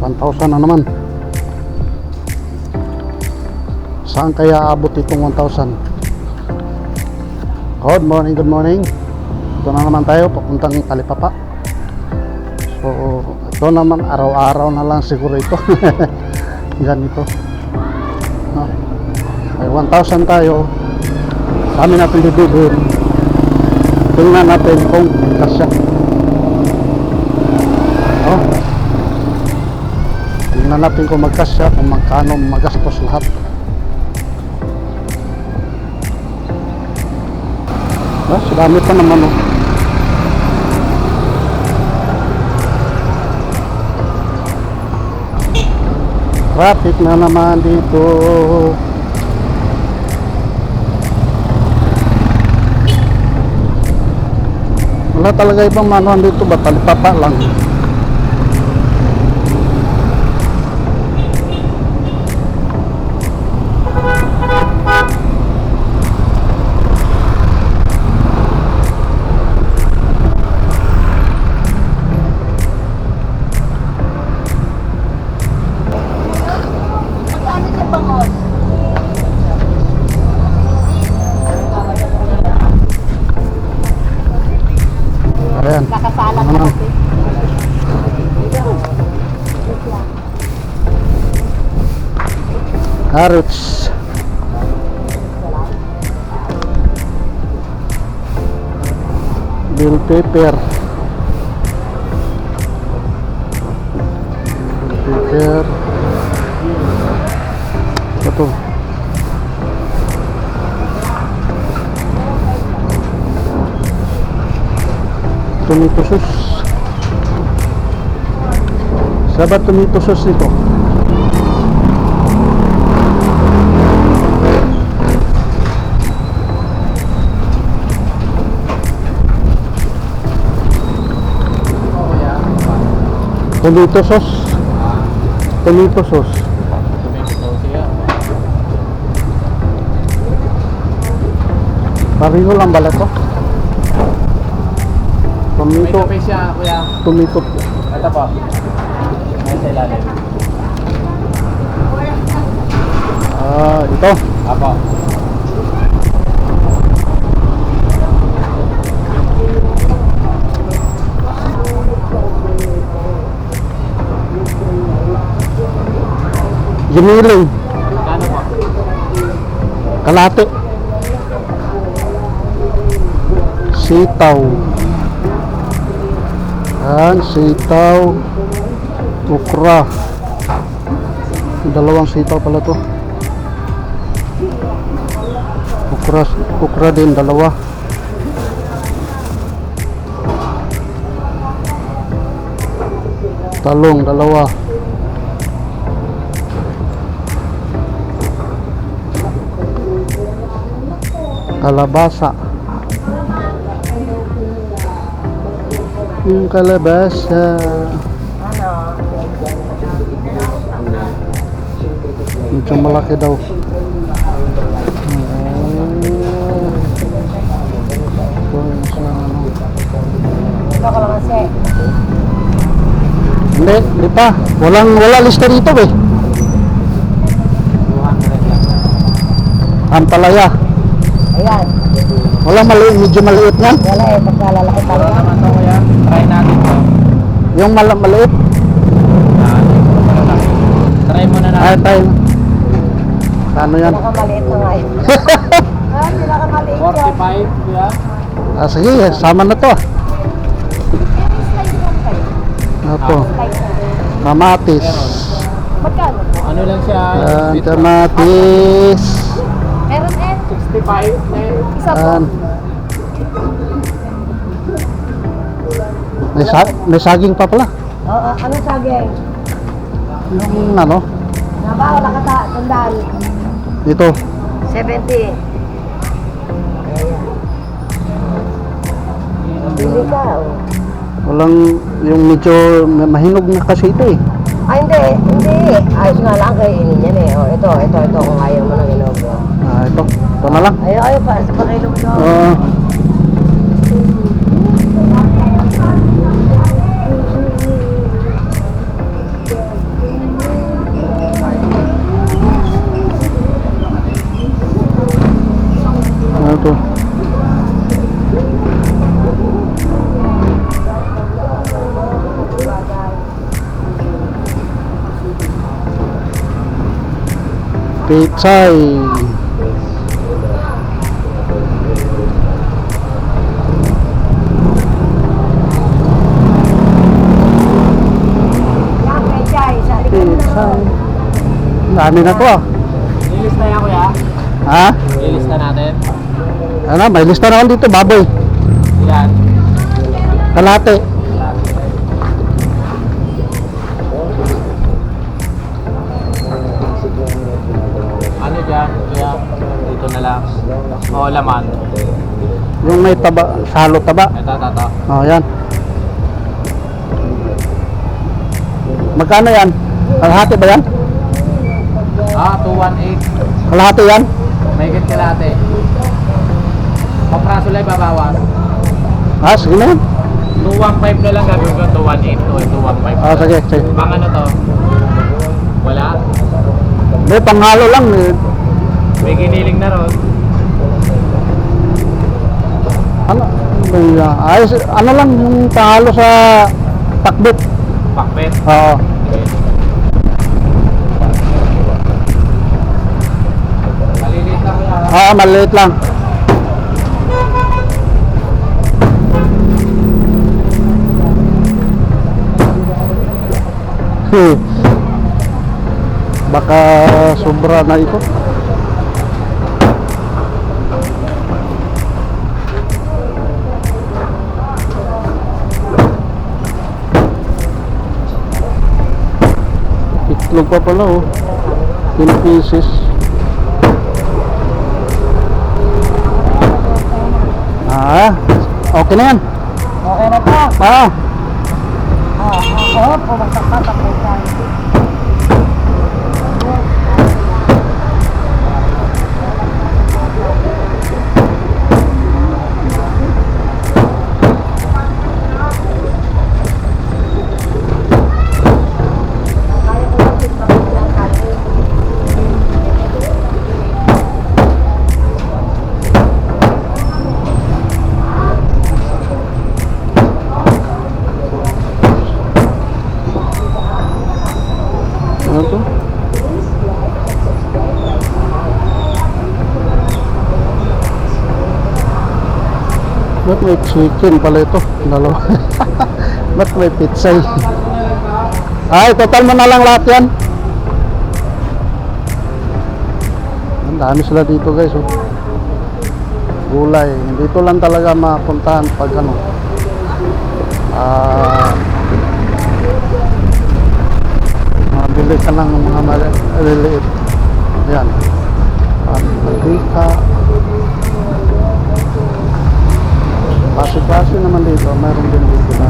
1,000 na naman. Saan kaya abot itong 1,000? Good morning, good morning. Ito na naman tayo, papuntang Talipapa. So, ito naman, araw-araw na lang siguro ito. Ganito. No? May 1,000 tayo. Kami natin bibigyan. Tingnan natin kung kasya. Natin kung magkasya, kung magkano magastos lahat. Ah, dami pa naman oh. Traffic na naman dito. Wala talaga ibang manuhan dito ba? Talipapa lang. Carrots. Bell pepper. Pepper. Ito. Tomato sauce. Sabat tomato sauce nito. Tomato sauce. Tomato sauce. Pareho lang bala to. Tomato, kape siya, kuya. tomato. Ito po. May sa ilalim. Ah, ito. Apo. Giniling. Kano po? Kalate. Sitaw. Yan, sitaw. Ukra. Dalawang sitaw pala to. Ukra, ukra din, dalawa. Talong, dalawa. Kalabasa. Yung kalabasa. Medyo malaki daw. Hindi, hindi pa. Walang wala lista dito eh 200 lang. ampalaya Ayan. walang maliit, medyo maliit yan Wala eh. Pagka lalaki pa Ito rin. naman to, kuya. Try natin to. yung mal maliit Ah, lang. Try muna ay natin. tayo ano yan Pinakamaliit na nga yun. ah, pinakamaliit yan. 45, kuya. ah, sige sama na to lang. kamatis Magkano? Ano lang siya? Yan, sweet kamatis Meron. 65 na yun. Isa po. Yan. May, sa may saging pa pala. Oo, ano saging? Yung ano, Naba, wala ka ta- tandaan. ito. 70. Ayan. Bili ka, oh. Walang, yung medyo mahinog na kasi ito eh. Ay, hindi. Hindi, ayos nga lang kainin yan eh. O, ito, ito, ito, kung ayaw mo ng inog. o. Ah, ito. Ito na lang. Ayaw, ayaw, para sa pakailog ko. Oo. Ah. ano to? May chay. Sa likod mo. Pitsay. Ang Dami na to ah. Ilista yan kuya. Ha? Ilista natin. Ano, may lista naman dito, baboy. Yan. Kalate. Oo, laman. Yung may taba, salo taba. Ito, ito, ito. Oh, yan. Magkano yan? Kalahati ba yan? Ah, 218. Kalahati yan? May higit kalate. Papraso lang babawas. Ah, sige na yan. 215 na lang gagawin ko. 218 to. 215. Ah, sige, sige. Pang ano to? Wala? Hindi, panghalo lang. Eh. May giniling na ron. Ano? May, ah, ayos, ano lang yung panghalo sa takbit. Pakbet. Oo. Maliliit lang ha? Ah, maliit lang. Hmm. Baka sobra na ito. Itlog pa pala oh. 10 pieces. Ah, okay na yan. Okay na to. Ah, Ah, oo, pumasok ka, tapos tayo. ano to? Ba't may chicken pala ito? Dalawa. Ba't may pizza? Ay, total mo na lang lahat yan. Ang dami sila dito guys. Oh. Gulay. Dito lang talaga mapuntahan pag ano. Ah... Mabili ka ng mga mali- maliliit. Yan. At mantika. Kasi-kasi naman dito. Mayroon din dito na.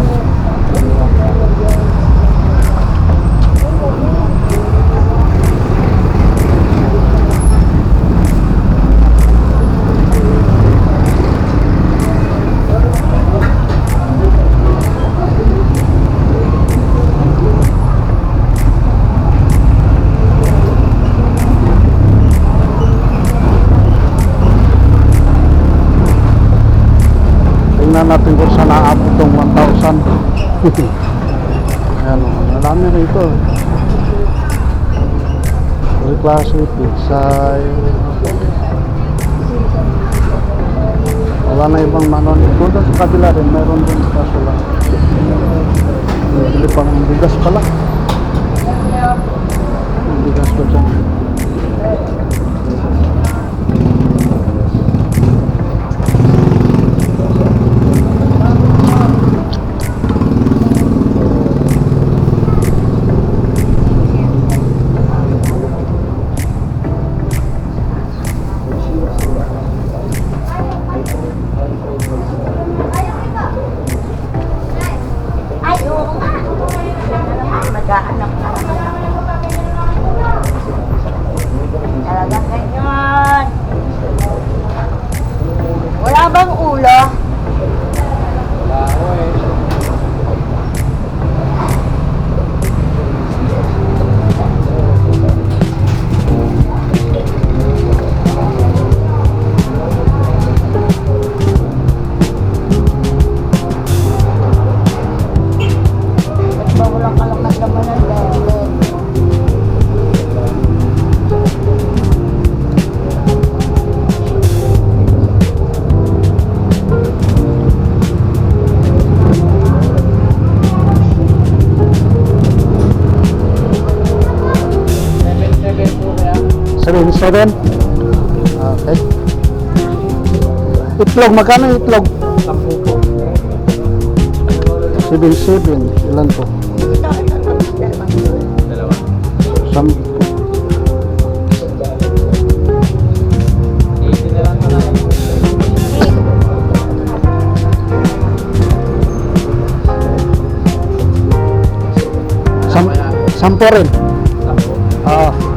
Tingnan natin kung saan naabot itong 1,000. Ayan, oh, marami rito. Klase, pizza. Wala na ibang manon. Doon sa kabila rin, meron din kaso lang. Bili pa ng bigas pala. Bigas ko dyan. 7? Okay. Itlog, magkano itlog? Sampu po. 7-7. Ilan to? Dalawa. Sampu. Easy na lang na. Sam sampo rin. Sampu. Ah, Magkano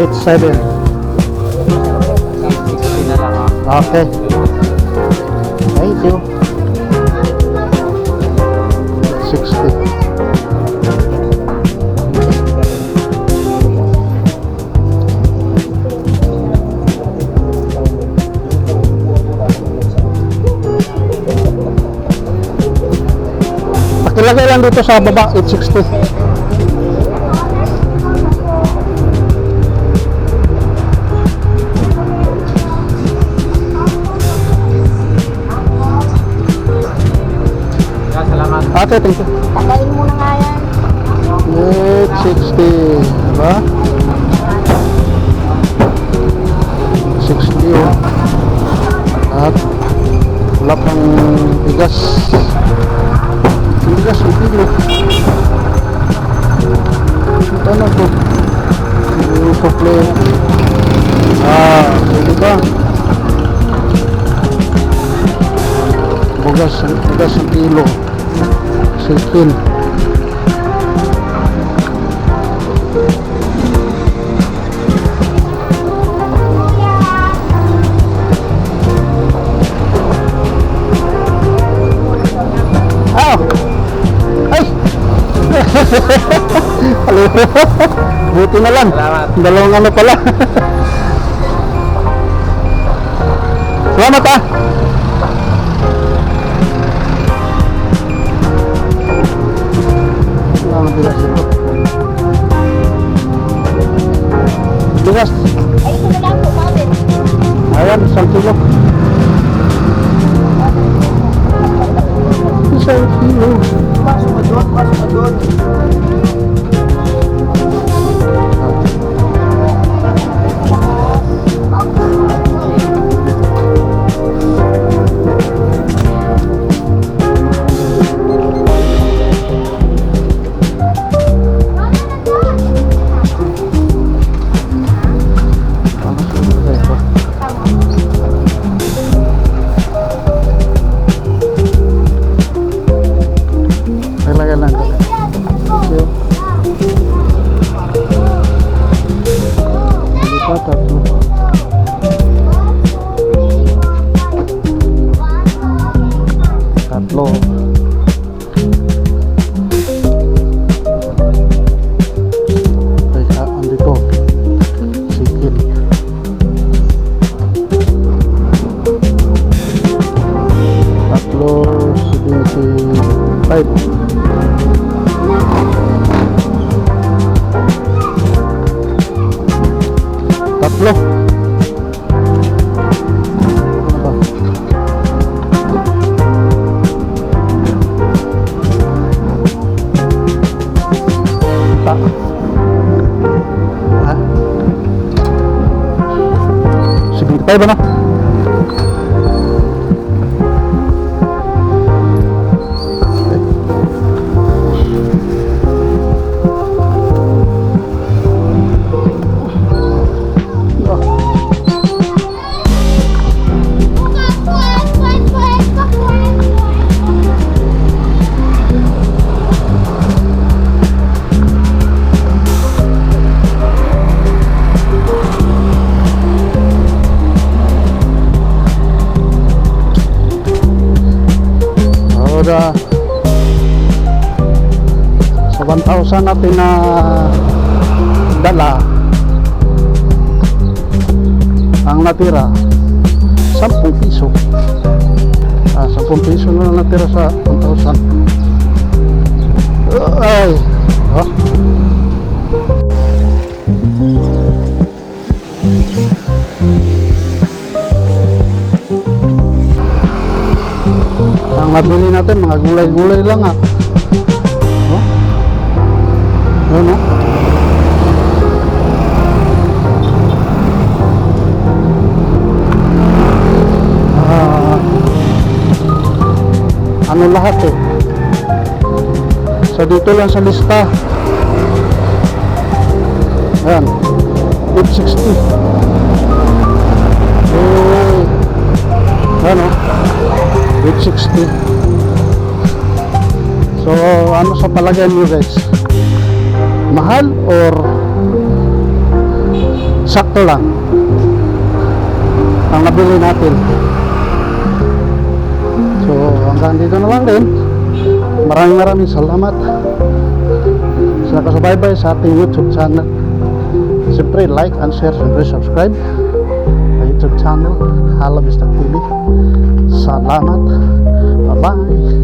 8-7. Easy na lang ah. Okay. Thank you. 60. Pakilagay lang dito sa baba, 860. Salamat. Okay, Silkin. Ah! Ay! Buti na lang. Salamat. Dalawang ano pala. Salamat ah. Bigas. Ay, ito na lang po, Mabel. Ayan, isang kilo. Isang kilo. Ano 75 ano? Ahora sa 1,000 natin na dala ang natira 10 piso. Ah, 10 piso na natira sa 1,000 ay oh. Nabili natin, mga gulay-gulay lang ah. Oh. Yun oh. Ah, ano lahat eh. So dito lang sa lista. Ayan. 860. Eh, ano? 860. So, ano sa palagay niyo guys? Mahal or sakto lang ang nabili natin? So, hanggang dito na lang din. Maraming maraming salamat sa nakasubaybay sa ating YouTube channel. Siyempre, like and share, siyempre subscribe YouTube channel Halabista TV. Salamat. Bye-bye.